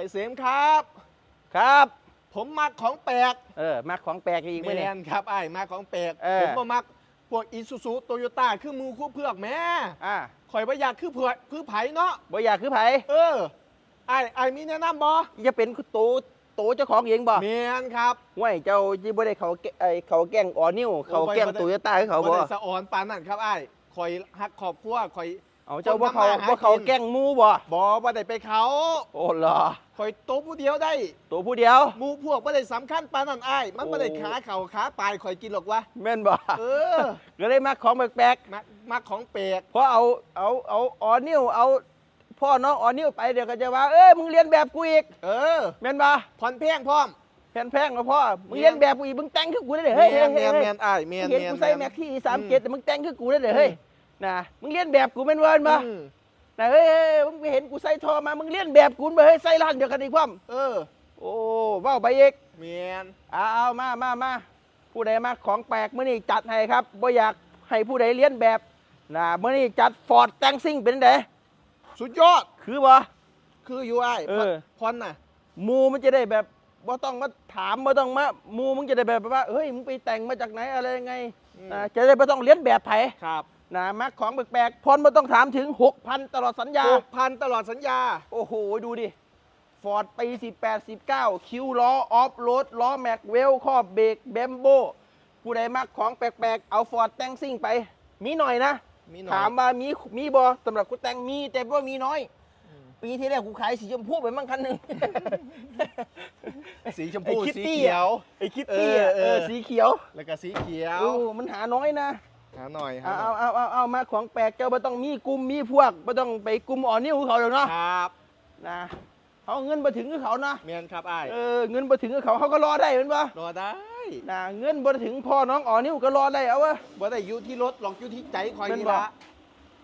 อ้เสมครับ ครับ ผมมักของแปลกเออมาของแปลกอีกไหมแมเนี่ย นครับไอ้มักของแปลกเออ ผมบ่มักพวกอีซูซูโตโยต้าคือหมูคู่เพือกแม่อ่าข่อยบ่อยากคือเผือกคือไผเนาะบ่อยากคือไผเออไอ้ไอ้มีแนะนำบ่จะเป็นโตโตเจ้าของเองบ่แมนครับห้วยเจ้าจีบ่ได้เขาแกไอเขาแกล้งออนิวเขาแกล้งโตโยต้าให้เขาบ่ได้สะออนปานนั่นครับไอ้ข่อยฮักครอบครัวข่อย เอาเจ้าบ่เขาคนทำมาหาบ่เขากินแกล้งหมูบ่บ่บ่ได้ไปเขา โอ้เหรอข่อยโตวผู้เดียวได้ ตัวผู้เดียว หมูพวกบ่ได้สำคัญปานนั่นไอ้มันบ่ได้โอ้ ขาเข่าขาปลายข่อยกินหรอกวะ แม่นบ่เออ ก็เลยมาของแปลกมักมักของแปลกๆเพราะเอาเอาเอาออนิวเอา พ่อน้องออนิวไปเดี๋ยวก็จะว่าเอ้ยมึงเรียนแบบกูอีกเออแม่นบ่ผ่อนแพงพร้อมแผ่นแพงกับพ่อมึงเรียนแบบกูอีกมึงแต่งคือกูได้เลยเฮ้ยแมเฮ้ยนแมเฮ้ยนเฮ้แมยนไอ้ายแมนเห็นแมกูนใส่แม็กที่สามเจ็ดแต่มึงแต่งคือกูได้เลยเฮ้ย นะมึงเรียนแบบกูเป็นเวิร์นปะอืมนะเฮ้ยเฮ้ยมึงไปเห็นกูใส่ทอมา มึงเรียนแบบกูมาเฮ้ยใส่ร้านเดียวกันอีกความเออ โอ้ว้าวไปอีกแมนเอาเอามามามาผู้ใดมาของแปลกมื่อนี้จัดให้ครับบ่อยากให้ผู้ใดเรียนแบบนะมื่อนี้จัดฟอร์ดแตงซิ่งเป็นไงสุดยอดคือบ่คืออยู่ไอ้ายเออผ่อนน่ะหมูมันจะได้แบบบ่ต้องมาถามบ่ต้องมาหมูมึงจะได้แบบว่าเฮ้ยมึงไปแต่งมาจากไหนอะไรยังไงอืมนะจะได้บ่ต้องเรียนแบบไผครับ นะมักของแปลกๆพรบ่ต้องถามถึง 6,000 ตลอดสัญญาหกพันตลอดสัญญา โอ้โห ดูดิฟอร์ดปี 18 19 คิวล้อ ออฟโรด ล้อ แม็กเวลครอบเบรกแบมโบผู้ใดมักของแปลกๆ เอาฟอร์ดแต่งซิ่งไป มีหน่อยนะมีหน่อยถามว่ามีมีบอสำหรับกูแต่งมี แต่ว่ามีน้อย ปีที่แล้วกูขายสีชมพูไปมั่งคันหนึ่งสีชมไอ้พูคิตสีตี้เขียวไอ้คิตตี้อะเออเอเอออสีเขียว แล้วก็สีเขียวโอ้มันหาน้อยนะ หาหน่อยหาเอาหน่เอาอยเอาเอาเอามาของแปลกเจ้าไม่ต้องมีกลุ่มมีพวกไม่ต้องไปกลุ่มอ่อนนิ้วเขาหรอกเนาะครับนะเขาเอาเงินมาถึงกับเขานะแมนครับไอ้ายเออเงินมาถึงกับเขาเขาก็รอได้เป็นปะรอได้นะเงินมาถึงพ่อน้องอ่อนนิ้วก็รอได้เอาวะ บ่ได้อยู่ที่รถหรอกอยู่ที่ใจคอยเป็นนี่บ่ ละ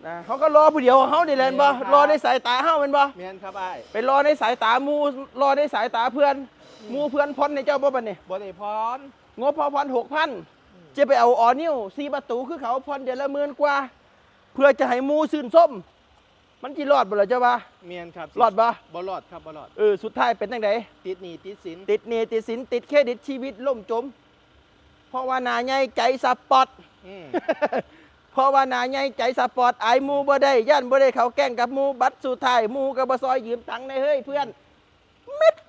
นะเขาก็รอผู้เดียวของเขาได้แลนปะครับ รอในสายตาเขาเป็นปะแมนครับไอ้ายไปรอในสายตาหมูรอในสายตาเพื่อนหมูเพื่อนพอนในเจ้าบ่ปะเนี่ยบ่ได้พร งบพอพอนหกพัน จะไปเอาอ่อนนิ้วซีประตูคือเขาพอนเดือนละหมื่นกว่า เพื่อจะให้หมูซื่นส้ม มันจีรอดบ่ล่ะเจ้าปะแมนครับรอดปะบ่รอดครับบ่รอด เออสุดท้ายเป็นจังไดติดหนี้ติดสินติดหนี้ติดสินติดเครดิตชีวิตล่มจม เพราะว่าหนาใหญ่ใจสปอร์ต อืม เพราะว่าหนาใหญ่ใจสปอร์ตไอายหมูบ่ได้ย่านบ่ได้เขาแกล้งกับหมูบัตรสุดท้ายหมูก็บ่ซอยยืมตังค์ในเฮ้ยเพื่อนเม็ดจัด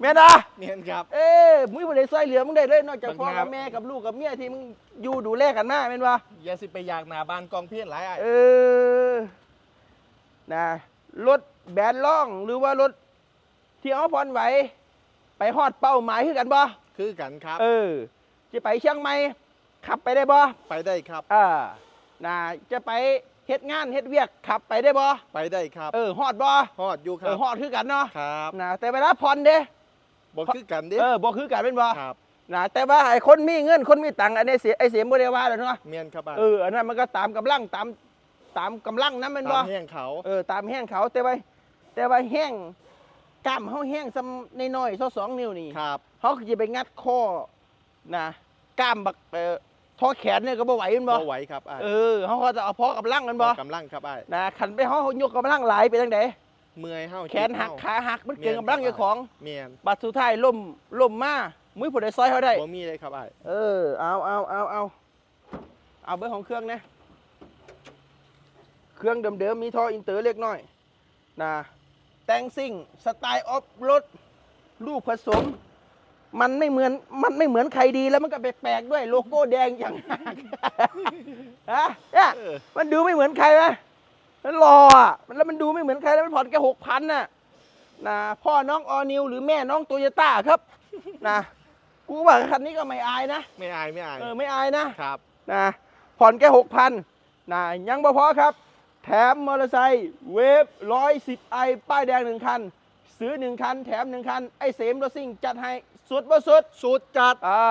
แม่นอะแมนครับ เอ้ยมึงบ่ได้ซอยเหลือมึงได้เลยนอกจากบางพ่อนากับแม่กับลูกกับเมียที่มึงอยู่ดูแลกันมาแม่นบ่อย่าสิไปอยากหนาบ้านกองเพี้ยนหลายไอ้ายเออนะรถแบนล่องหรือว่ารถที่เอาพรไหว ไปฮอดเป้าหมายคือกันบ่คือกันครับ เออจะไปเชียงใหม่ขับไปได้บ่ไปได้ครับ อ่าน่าจะไป เฮ็ดงานเฮ็ดเวียกขับไปได้บ่ไปได้ครับเออฮอดบ่ฮอดอยู่คเอรัอบฮอดคือกันเนาะครับน่าแต่เวลาผ่อนเด้บ่คือกันเด้เออบ่คือกันเป็นบ่ครับน่าแต่ว่าไอ้คนมีเงินคนมีตังค์อันนี้เสียไอ้เสียบ่ได้ว่าแล้วเนาะแมนครับไอ้ายเอออันนั้นมันก็ตามกำลังตามตามกำลังนั้นแมันบ่ ตามแห้งเขาเออตามแห้งเขาแต่ว่าแต่ว่าแห้งกล้ามเฮาแห้งซำน้อยๆเท่าสองนิ้วนี่ครับ เขาก็จะไปงัดข้อนะกล้ามบักเอ่อ ท้อแขนเนี่ยก็บ่ไหวแมันบ่บ่ไหวครับไอ้ายเออเขาก็จะเอาพอกับลังกันบ่ออกกำลังครับไอ้ายนะขันไปเขายกกำลังหลายไปทางไหนเมื่อยเฮาแขนหักเจ็บขาหักมันแม่นเกินกำลังเจ้าของแมนบัดสุดท้ายล่มล่มมามุ้ยผู้ใดซอยเขาได้ บ่มีเลยครับไอ้ายเออ เอาเอาเอาเอาเอาเบอร์ของเครื่องนะ เครื่องเดิมๆ มีท่ออินเตอร์เล็กน้อย นะ แต่งซิ่ง สไตล์ออฟรถ ลูกผสม มันไม่เหมือนมันไม่เหมือนใครดีแล้วมันก็แปลกๆด้วยโลโก้แดงอย่างหากฮะเนี่ยเออ มันดูไม่เหมือนใครไหมมันหล่ออะมันแล้วมันดูไม่เหมือนใครแล้วมันผ่อนแค่หกพันน่ะนะพ่อน้องออนิวหรือแม่น้องโตโยต้าครับ นะกูว่าคันนี้ก็ไม่อายนะไม่อายไม่อายเออไม่อายนะ ครับ นะผ่อนแค่หกพันนะยังบ่พอครับ แถมมอเตอร์ไซค์เวฟร้อยสิบไอป้ายแดงหนึ่งคัน ซื้อหนึ่งคัน แถมหนึ่งคัน ไอเสมรถซิ่งจัดให้สุดบ่สุด สุดจัด อ่า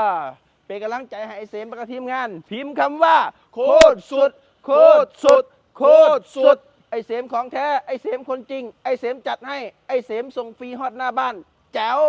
เป็นกำลังใจให้ไอเสมประกทีมงาน พิมพ์คำว่า โคตรสุด โคตรสุด โคตรสุด ไอเสมของแท้ ไอเสมคนจริง ไอเสมจัดให้ ไอเสมส่งฟรีฮอดหน้าบ้าน แจ๋ว